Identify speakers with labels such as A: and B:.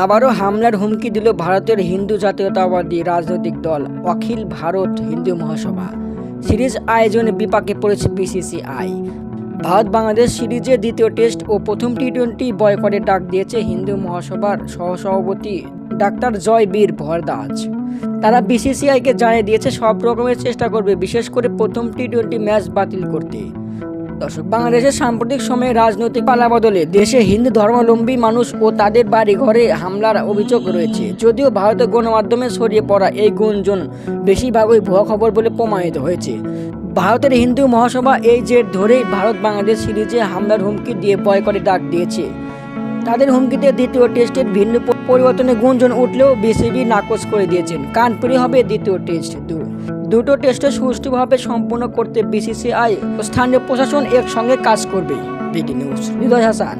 A: আবারও হামলার হুমকি দিল ভারতের হিন্দু জাতীয়তাবাদী রাজনৈতিক দল অখিল ভারত হিন্দু মহাসভা। সিরিজ আয়োজনে বিপাকে পড়েছে বিসিসিআই। ভারত বাংলাদেশ সিরিজের দ্বিতীয় টেস্ট ও প্রথম টি টোয়েন্টি বয়কটের ডাক দিয়েছে হিন্দু মহাসভার সহসভাপতি ডাক্তার জয় বীর ভরদাস তারা বিসিসিআইকে জানিয়ে দিয়েছে, সব রকমের চেষ্টা করবে, বিশেষ করে প্রথম টি টোয়েন্টি ম্যাচ বাতিল করতে। দর্শক, বাংলাদেশের সাম্প্রতিক সময়ে রাজনৈতিক পালাবদলে দেশে হিন্দু ধর্মাবলম্বী মানুষ ও তাদের বাড়ি ঘরে হামলার অভিযোগ রয়েছে। যদিও ভারতের গণমাধ্যমে ছড়িয়ে পড়া এই গুঞ্জন বেশিরভাগই ভুয়া খবর বলে প্রমাণিত হয়েছে। ভারতের হিন্দু মহাসভা এই জেট ধরেই ভারত বাংলাদেশ সিরিজে হামলার হুমকি দিয়ে বয়কটে ডাক দিয়েছে। তাদের হুমকিতে দ্বিতীয় টেস্টের ভিন্ন পরিবর্তনের পরিবর্তনে গুঞ্জন উঠলেও বিসিবি নাকচ করে দিয়েছেন। কানপুরি হবে দ্বিতীয় টেস্ট দু- দুটো টেস্টে সুষ্ঠুভাবে সম্পন্ন করতে বিসিসিআই স্থানীয় প্রশাসন একসঙ্গে কাজ করবে। BD news, Hridoy Hasan.